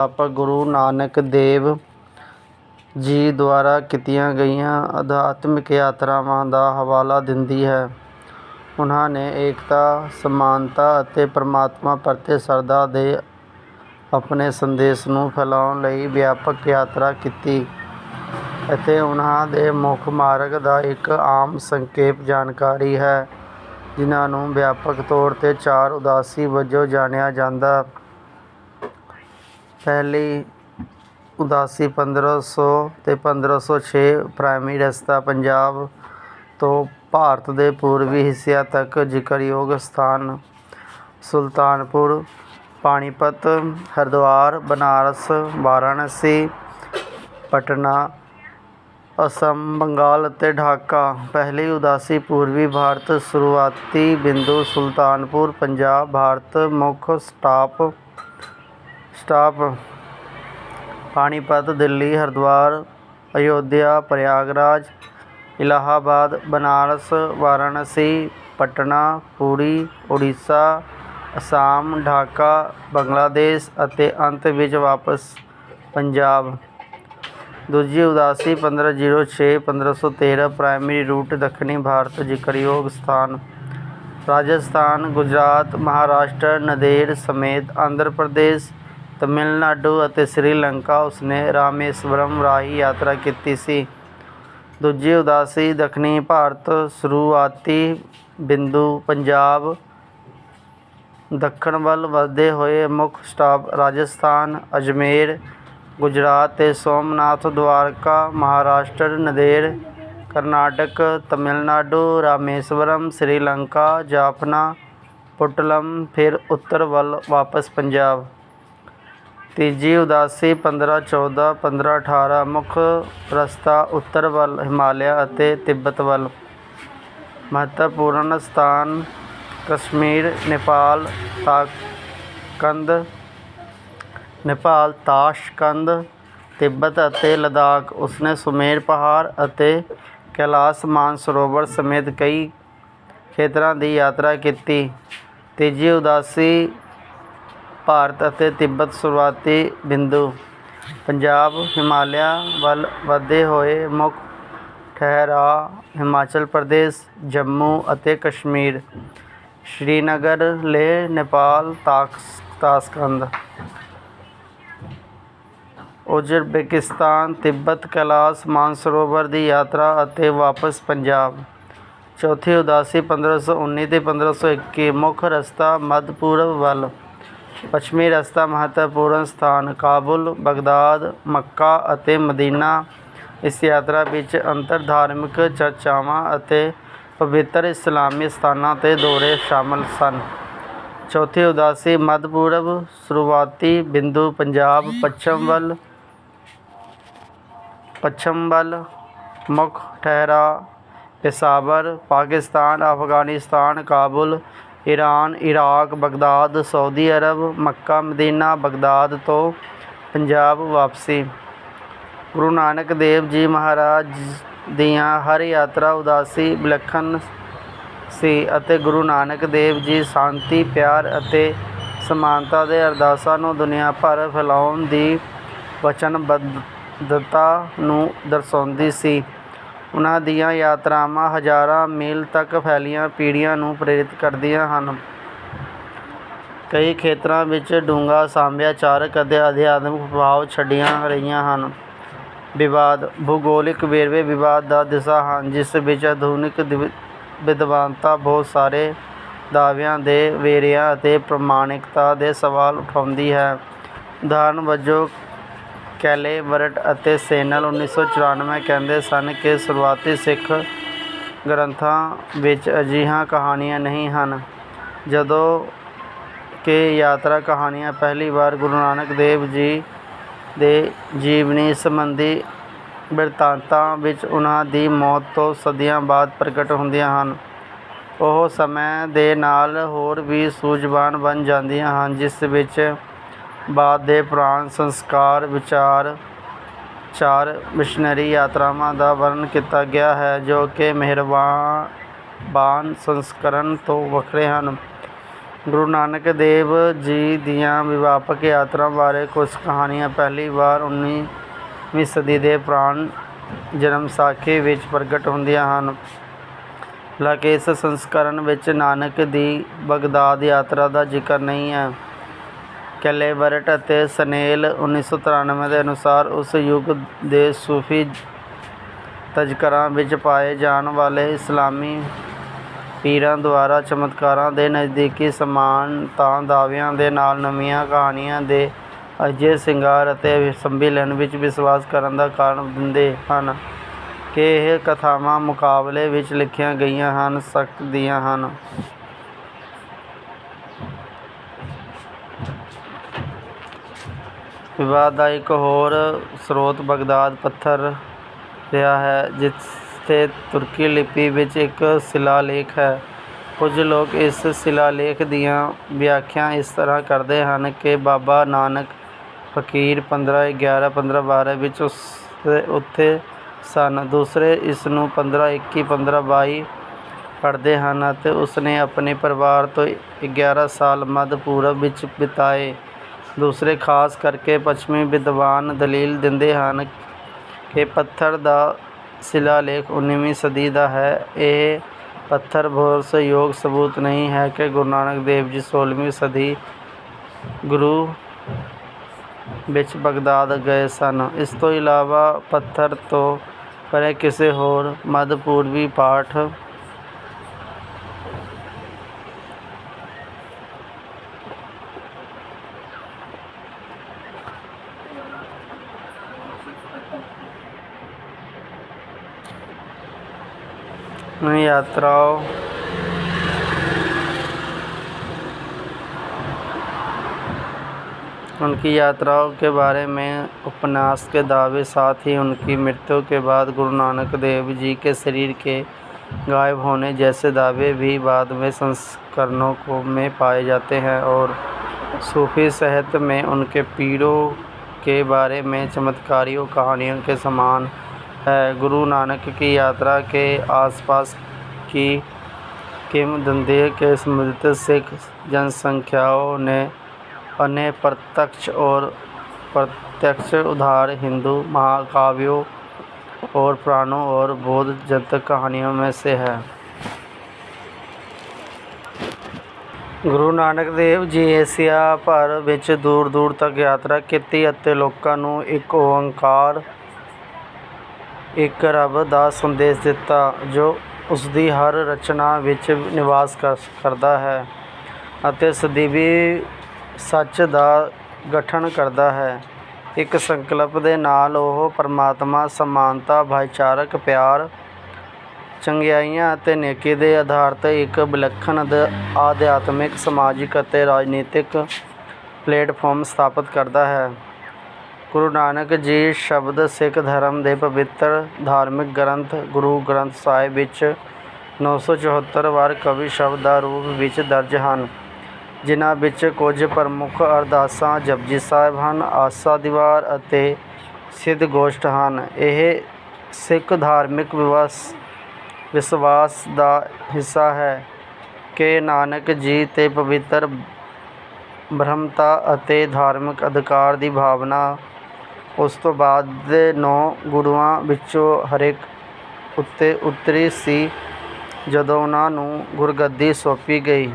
ਆਪਾਂ ਗੁਰੂ ਨਾਨਕ ਦੇਵ ਜੀ ਦੁਆਰਾ ਕੀਤੀਆਂ ਗਈਆਂ ਅਧਿਆਤਮਿਕ ਯਾਤਰਾਵਾਂ ਦਾ ਹਵਾਲਾ ਦਿੰਦੀ ਹੈ। ਉਨ੍ਹਾਂ ਨੇ ਏਕਤਾ, ਸਮਾਨਤਾ ਅਤੇ ਪਰਮਾਤਮਾ ਪ੍ਰਤੀ ਸ਼ਰਧਾ ਦੇ ਆਪਣੇ ਸੰਦੇਸ਼ ਨੂੰ ਫੈਲਾਉਣ ਲਈ ਵਿਆਪਕ ਯਾਤਰਾ ਕੀਤੀ ਅਤੇ ਉਨ੍ਹਾਂ ਦੇ ਮੁੱਖ ਮਾਰਗ ਦਾ ਇੱਕ ਆਮ ਸੰਖੇਪ ਜਾਣਕਾਰੀ ਹੈ, ਜਿਨ੍ਹਾਂ ਨੂੰ ਵਿਆਪਕ ਤੌਰ ਤੇ ਚਾਰ ਉਦਾਸੀ ਵਜੋਂ ਜਾਣਿਆ ਜਾਂਦਾ। ਪਹਿਲੀ ਉਦਾਸੀ ਪੰਦਰਾਂ ਸੌ ਅਤੇ ਪੰਦਰਾਂ ਸੌ ਛੇ ਪ੍ਰਾਇਮੀ ਰਸਤਾ ਪੰਜਾਬ ਤੋਂ ਭਾਰਤ ਦੇ ਪੂਰਬੀ ਹਿੱਸਿਆਂ ਤੱਕ ਜ਼ਿਕਰਯੋਗ ਸਥਾਨ ਸੁਲਤਾਨਪੁਰ, ਪਾਣੀਪਤ, ਹਰਿਦੁਆਰ, ਬਨਾਰਸ, ਵਾਰਾਣਸੀ, ਪਟਨਾ, ਅਸਮ, ਬੰਗਾਲ ਅਤੇ ਢਾਕਾ। ਪਹਿਲੀ ਉਦਾਸੀ ਪੂਰਬੀ ਭਾਰਤ ਸ਼ੁਰੂਆਤੀ ਬਿੰਦੂ ਸੁਲਤਾਨਪੁਰ, ਪੰਜਾਬ, ਭਾਰਤ ਮੁੱਖ ਸਟਾਪ ਸਟਾਪ ਪਾਣੀਪਤ, ਦਿੱਲੀ, ਹਰਿਦੁਆਰ, ਅਯੋਧਿਆ, ਪ੍ਰਯਾਗਰਾਜ, ਇਲਾਹਾਬਾਦ, ਬਨਾਰਸ, ਵਾਰਾਣਸੀ, ਪਟਨਾ, ਪੂਰੀ, ਉੜੀਸਾ, ਅਸਾਮ, ਢਾਕਾ, ਬੰਗਲਾਦੇਸ਼ ਅਤੇ ਅੰਤ ਵਿੱਚ ਵਾਪਸ ਪੰਜਾਬ। ਦੂਜੀ ਉਦਾਸੀ 1506 1513 ਪ੍ਰਾਇਮਰੀ ਰੂਟ ਦੱਖਣੀ ਭਾਰਤ ਜ਼ਿਕਰਯੋਗ ਸਥਾਨ। ਰਾਜਸਥਾਨ, ਗੁਜਰਾਤ, ਮਹਾਰਾਸ਼ਟਰ, ਨੰਦੇੜ ਸਮੇਤ ਆਂਧਰਾ ਪ੍ਰਦੇਸ਼ ਤਮਿਲਨਾਡੂ ਅਤੇ ਸ੍ਰੀਲੰਕਾ ਉਸਨੇ ਰਾਮੇਸ਼ਵਰਮ ਰਾਹੀਂ ਯਾਤਰਾ ਕੀਤੀ ਸੀ। ਦੂਜੀ ਉਦਾਸੀ ਦੱਖਣੀ ਭਾਰਤ ਸ਼ੁਰੂਆਤੀ ਬਿੰਦੂ ਪੰਜਾਬ ਦੱਖਣ ਵੱਲ ਵਧਦੇ ਹੋਏ ਮੁੱਖ ਸਟਾਪ ਰਾਜਸਥਾਨ, ਅਜਮੇਰ, ਗੁਜਰਾਤ ਤੇ ਸੋਮਨਾਥ ਦੁਆਰਕਾ, ਮਹਾਰਾਸ਼ਟਰ, ਨੰਦੇੜ, ਕਰਨਾਟਕ, ਤਮਿਲਨਾਡੂ, ਰਾਮੇਸ਼ਵਰਮ ਸ੍ਰੀਲੰਕਾ ਜਾਫਨਾ ਪੁਟਲਮ, ਫਿਰ ਉੱਤਰ ਵੱਲ ਵਾਪਸ ਪੰਜਾਬ। ਤੀਜੀ ਉਦਾਸੀ 1514 1518 ਮੁੱਖ ਰਸਤਾ ਉੱਤਰ ਵੱਲ ਹਿਮਾਲਿਆ ਅਤੇ ਤਿੱਬਤ ਵੱਲ। ਮਹੱਤਵਪੂਰਨ ਸਥਾਨ ਕਸ਼ਮੀਰ, ਨੇਪਾਲ, ਤਾਸ਼ਕੰਦ ਨੇਪਾਲ, ਤਾਸ਼ਕੰਦ, ਤਿੱਬਤ ਅਤੇ ਲਦਾਖ। ਉਸਨੇ ਸੁਮੇਰ ਪਹਾੜ ਅਤੇ ਕੈਲਾਸ਼ ਮਾਨਸਰੋਵਰ ਸਮੇਤ ਕਈ ਖੇਤਰਾਂ ਦੀ ਯਾਤਰਾ ਕੀਤੀ। ਤੀਜੀ ਉਦਾਸੀ ਭਾਰਤ ਅਤੇ ਤਿੱਬਤ ਸ਼ੁਰੂਆਤੀ ਬਿੰਦੂ। ਪੰਜਾਬ, ਹਿਮਾਲਿਆ ਵੱਲ ਵਧਦੇ ਹੋਏ ਮੁੱਖ ਠਹਿਰਾਅ ਹਿਮਾਚਲ ਪ੍ਰਦੇਸ਼, ਜੰਮੂ ਅਤੇ ਕਸ਼ਮੀਰ। ਸ਼੍ਰੀਨਗਰ, ਲੇਹ, ਨੇਪਾਲ, ਤਾਕਸ, ਤਾਸ਼ਕੰਦ। ਉਜ਼ਬੇਕਿਸਤਾਨ, ਤਿੱਬਤ ਕੈਲਾਸ਼ ਮਾਨਸਰੋਵਰ ਦੀ ਯਾਤਰਾ ਅਤੇ ਵਾਪਸ ਪੰਜਾਬ। ਚੌਥੀ ਉਦਾਸੀ ਪੰਦਰਾਂ ਸੌ ਉੱਨੀ ਅਤੇ ਪੰਦਰਾਂ ਸੌ ਇੱਕੀ ਮੁੱਖ ਰਸਤਾ ਮੱਧ ਪੂਰਬ ਵੱਲ। ਪੱਛਮੀ ਰਸਤਾ ਮਹੱਤਵਪੂਰਨ ਸਥਾਨ ਕਾਬੁਲ, ਬਗਦਾਦ, ਮੱਕਾ ਅਤੇ ਮਦੀਨਾ। ਇਸ ਯਾਤਰਾ ਵਿੱਚ ਅੰਤਰ ਧਾਰਮਿਕ ਚਰਚਾਵਾਂ ਅਤੇ ਪਵਿੱਤਰ ਇਸਲਾਮੀ ਸਥਾਨਾਂ ਤੇ ਦੌਰੇ ਸ਼ਾਮਲ ਸਨ। ਚੌਥੀ ਉਦਾਸੀ ਮੱਧ ਪੂਰਬ ਸ਼ੁਰੂਆਤੀ ਬਿੰਦੂ ਪੰਜਾਬ, ਪੱਛਮ ਵੱਲ ਪੱਛਮ ਵੱਲ, ਮੁੱਖ ਠਹਿਰਾਅ Peshawar, Pakistan, Afghanistan, Kabul Iran Iraq, Baghdad, Saudi Arabia, Mecca, Medina, Baghdad ਤੋਂ ਪੰਜਾਬ ਵਾਪਸੀ। ਗੁਰੂ ਨਾਨਕ ਦੇਵ ਜੀ ਮਹਾਰਾਜ ਦੀਆਂ ਹਰ ਯਾਤਰਾ ਉਦਾਸੀ, ਵਿਲੱਖਣ ਸੀ ਅਤੇ ਗੁਰੂ ਨਾਨਕ ਦੇਵ ਜੀ ਸ਼ਾਂਤੀ, ਪਿਆਰ ਅਤੇ ਸਮਾਨਤਾ ਦੇ ਅਰਦਾਸਾਂ ਨੂੰ ਦੁਨੀਆ ਭਰ ਫੈਲਾਉਣ ਦੀ ਵਚਨਬੱਧਤਾ ਨੂੰ ਦਰਸਾਉਂਦੀ ਸੀ। ਉਨ੍ਹਾਂ ਦੀਆਂ ਯਾਤਰਾਵਾਂ ਹਜ਼ਾਰਾਂ ਮੀਲ ਤੱਕ ਫੈਲੀਆਂ, ਪੀੜ੍ਹੀਆਂ ਨੂੰ ਪ੍ਰੇਰਿਤ ਕਰਦੀਆਂ ਹਨ। ਕਈ ਖੇਤਰਾਂ ਵਿੱਚ ਡੂੰਘਾ ਸੱਭਿਆਚਾਰਕ ਅਤੇ ਅਧਿਆਤਮਿਕ ਪ੍ਰਭਾਵ ਛੱਡੀਆਂ ਰਹੀਆਂ ਹਨ। ਵਿਵਾਦ, ਭੂਗੋਲਿਕ ਵੇਰਵੇ ਵਿਵਾਦ ਦਾ ਦਿਸ਼ਾ ਹਨ, ਜਿਸ ਵਿੱਚ ਆਧੁਨਿਕ ਵਿਦਵਾਨਤਾ ਬਹੁਤ ਸਾਰੇ ਦਾਅਵਿਆਂ ਦੇ ਵੇਰਿਆਂ ਅਤੇ ਪ੍ਰਮਾਣਿਕਤਾ ਦੇ ਸਵਾਲ ਉਠਾਉਂਦੀ ਹੈ। ਉਦਾਹਰਨ ਵਜੋਂ ਕੈਲੇਵਰਟ ਅਤੇ ਸੇਨਲ 1994 ਕਹਿੰਦੇ ਸਨ ਕਿ ਸ਼ੁਰੂਆਤੀ ਸਿੱਖ ਗ੍ਰੰਥਾਂ ਵਿੱਚ ਅਜਿਹੀਆਂ ਕਹਾਣੀਆਂ ਨਹੀਂ ਹਨ। ਜਦੋਂ ਕਿ ਯਾਤਰਾ ਕਹਾਣੀਆਂ ਪਹਿਲੀ ਵਾਰ ਗੁਰੂ ਨਾਨਕ ਦੇਵ ਜੀ ਦੇ ਜੀਵਨੀ ਸੰਬੰਧੀ ਬਿਰਤਾਂਤਾਂ ਵਿੱਚ ਉਨ੍ਹਾਂ ਦੀ ਮੌਤ ਤੋਂ ਸਦੀਆਂ ਬਾਅਦ ਪ੍ਰਗਟ ਹੁੰਦੀਆਂ ਹਨ। ਉਹ ਸਮੇਂ ਦੇ ਨਾਲ ਹੋਰ ਵੀ ਸੂਝਵਾਨ ਬਣ ਜਾਂਦੀਆਂ ਹਨ, ਜਿਸ ਵਿੱਚ ਬਾਅਦ ਦੇ ਪੁਰਾਣ ਸੰਸਕਾਰ ਵਿਚਾਰ ਚਾਰ ਮਿਸ਼ਨਰੀ ਯਾਤਰਾਵਾਂ ਦਾ ਵਰਣਨ ਕੀਤਾ ਗਿਆ ਹੈ, ਜੋ ਕਿ ਮਿਹਰਬਾਨ ਸੰਸਕਰਨ ਤੋਂ ਵੱਖਰੇ ਹਨ। ਗੁਰੂ ਨਾਨਕ ਦੇਵ ਜੀ ਦੀਆਂ ਵਿਆਪਕ ਯਾਤਰਾ ਬਾਰੇ ਕੁਝ ਕਹਾਣੀਆਂ ਪਹਿਲੀ ਵਾਰ 19ਵੀਂ ਸਦੀ ਦੇ ਪੁਰਾਣ ਜਨਮ ਸਾਖੀ ਵਿੱਚ ਪ੍ਰਗਟ ਹੁੰਦੀਆਂ ਹਨ। ਹਾਲਾਂਕਿ ਇਸ ਸੰਸਕਰਣ ਵਿੱਚ ਨਾਨਕ ਦੀ ਬਗਦਾਦ ਯਾਤਰਾ ਦਾ ਜ਼ਿਕਰ ਨਹੀਂ ਹੈ। ਕੈਲੇਬਰਟ ਅਤੇ ਸਨੇਲ 1993 ਦੇ ਅਨੁਸਾਰ ਉਸ ਯੁੱਗ ਦੇ ਸੂਫੀ ਤਜ਼ਕਰਾਂ ਵਿੱਚ ਪਾਏ ਜਾਣ ਵਾਲੇ ਇਸਲਾਮੀ ਪੀਰਾਂ ਦੁਆਰਾ ਚਮਤਕਾਰਾਂ ਦੇ ਨਜ਼ਦੀਕੀ ਸਮਾਨਤਾ ਦਾਅਵਿਆਂ ਦੇ ਨਾਲ ਨਵੀਆਂ ਕਹਾਣੀਆਂ ਦੇ ਅਜਿਹੇ ਸਿੰਗਾਰ ਅਤੇ ਸੰਮਿਲਨ ਵਿੱਚ ਵਿਸ਼ਵਾਸ ਕਰਨ ਦਾ ਕਾਰਨ ਦਿੰਦੇ ਹਨ ਕਿ ਇਹ ਕਥਾਵਾਂ ਮੁਕਾਬਲੇ ਵਿੱਚ ਲਿਖੀਆਂ ਗਈਆਂ ਹਨ ਸਕਦੀਆਂ ਹਨ। ਵਿਵਾਦ ਦਾ ਇੱਕ ਹੋਰ ਸਰੋਤ ਬਗਦਾਦ ਪੱਥਰ ਰਿਹਾ ਹੈ, ਜਿੱਥੇ ਤੁਰਕੀ ਲਿਪੀ ਵਿੱਚ ਇੱਕ ਸ਼ਿਲਾਲੇਖ ਹੈ। ਕੁਝ ਲੋਕ ਇਸ ਸ਼ਿਲਾਲੇਖ ਦੀਆਂ ਵਿਆਖਿਆ ਇਸ ਤਰ੍ਹਾਂ ਕਰਦੇ ਹਨ ਕਿ ਬਾਬਾ ਨਾਨਕ ਫਕੀਰ 15 11 15 12 ਵਿੱਚ ਉਸ ਉੱਥੇ ਸਨ, ਦੂਸਰੇ ਇਸ ਨੂੰ 15 21 15 22 ਪੜ੍ਹਦੇ ਹਨ ਅਤੇ ਉਸਨੇ ਆਪਣੇ ਪਰਿਵਾਰ ਤੋਂ 11 ਸਾਲ ਮੱਧ ਪੂਰਬ ਵਿੱਚ ਬਿਤਾਏ। ਦੂਸਰੇ ਖਾਸ ਕਰਕੇ ਪੱਛਮੀ ਵਿਦਵਾਨ ਦਲੀਲ ਦਿੰਦੇ ਹਨ ਕਿ ਪੱਥਰ ਦਾ ਸ਼ਿਲਾਲੇਖ 19ਵੀਂ ਸਦੀ ਦਾ ਹੈ। ਇਹ ਪੱਥਰ ਭਰੋਸੇਯੋਗ ਸਬੂਤ ਨਹੀਂ ਹੈ ਕਿ ਗੁਰੂ ਨਾਨਕ ਦੇਵ ਜੀ 16ਵੀਂ ਸਦੀ ਗੁਰੂ ਵਿੱਚ ਬਗਦਾਦ ਗਏ ਸਨ। ਇਸ ਤੋਂ ਇਲਾਵਾ ਪੱਥਰ ਤੋਂ ਪਰੇ ਕਿਸੇ ਹੋਰ ਮੱਧ ਪੂਰਬੀ ਪਾਠ यात्राओं उनकी यात्राओं के बारे में उपन्यास के दावे, साथ ही उनकी मृत्यु के बाद गुरु नानक देव जी के शरीर के गायब होने जैसे दावे भी बाद में संस्करणों को में पाए जाते हैं और सूफी साहित्य में उनके पीरों के बारे में चमत्कारियों, कहानियों के समान है गुरु नानक की यात्रा के आसपास की किंवदंती के समृद्ध सिख जनसंख्याओं ने अन्य प्रत्यक्ष और प्रत्यक्ष उदाहरण हिंदू महाकाव्यों और पुराणों और बौद्ध जनतक कहानियों में से है ਗੁਰੂ ਨਾਨਕ ਦੇਵ ਜੀ ਏਸ਼ੀਆ ਭਰ ਵਿੱਚ ਦੂਰ ਦੂਰ ਤੱਕ ਯਾਤਰਾ ਕੀਤੀ ਅਤੇ ਲੋਕਾਂ ਨੂੰ ਇੱਕ ਓੰਕਾਰ ਇੱਕ ਰੱਬ ਦਾ ਸੰਦੇਸ਼ ਦਿੱਤਾ, ਜੋ ਉਸਦੀ ਹਰ ਰਚਨਾ ਵਿੱਚ ਨਿਵਾਸ ਕਰ, ਕਰਦਾ ਹੈ ਅਤੇ ਸਦੀਵੀ ਸੱਚ ਦਾ ਗਠਨ ਕਰਦਾ ਹੈ। ਇੱਕ ਸੰਕਲਪ ਦੇ ਨਾਲ ਉਹ ਪਰਮਾਤਮਾ, ਸਮਾਨਤਾ, ਭਾਈਚਾਰਕ ਪਿਆਰ, ਚੰਗਿਆਈਆਂ ਅਤੇ ਨੇਕੀ ਦੇ ਆਧਾਰ 'ਤੇ ਇੱਕ ਵਿਲੱਖਣ ਅਧ- ਅਧਿਆਤਮਿਕ ਸਮਾਜਿਕ ਅਤੇ ਰਾਜਨੀਤਿਕ ਪਲੇਟਫਾਰਮ ਸਥਾਪਿਤ ਕਰਦਾ ਹੈ। ਗੁਰੂ ਨਾਨਕ ਜੀ ਸ਼ਬਦ ਸਿੱਖ ਧਰਮ ਦੇ ਪਵਿੱਤਰ ਧਾਰਮਿਕ ਗ੍ਰੰਥ, ਗੁਰੂ ਗ੍ਰੰਥ ਸਾਹਿਬ ਵਿੱਚ 974 ਵਾਰ ਕਵੀ ਸ਼ਬਦ ਦਾ ਰੂਪ ਵਿੱਚ ਦਰਜ ਹਨ, ਜਿਨ੍ਹਾਂ ਵਿੱਚ ਕੁਝ ਪ੍ਰਮੁੱਖ ਅਰਦਾਸਾਂ ਜਪਜੀ ਸਾਹਿਬ ਹਨ, ਆਸਾ ਦੀਵਾਰ ਅਤੇ ਸਿੱਧ ਗੋਸ਼ਟ ਹਨ। ਇਹ ਸਿੱਖ ਧਾਰਮਿਕ ਵਿਵਸ, ਵਿਸ਼ਵਾਸ ਦਾ ਹਿੱਸਾ ਹੈ ਕਿ ਨਾਨਕ ਜੀ ਤੇ ਪਵਿੱਤਰ ਬ੍ਰਹਮਤਾ ਅਤੇ ਧਾਰਮਿਕ ਅਧਿਕਾਰ ਦੀ ਭਾਵਨਾ ਉਸ ਤੋਂ ਬਾਅਦ ਦੇ ਨੌ ਗੁਰੂਆਂ ਵਿੱਚੋਂ ਹਰੇਕ ਉੱਤੇ ਉਤਰੀ ਸੀ ਜਦੋਂ ਉਹਨਾਂ ਨੂੰ ਗੁਰਗੱਦੀ ਸੌਂਪੀ ਗਈ।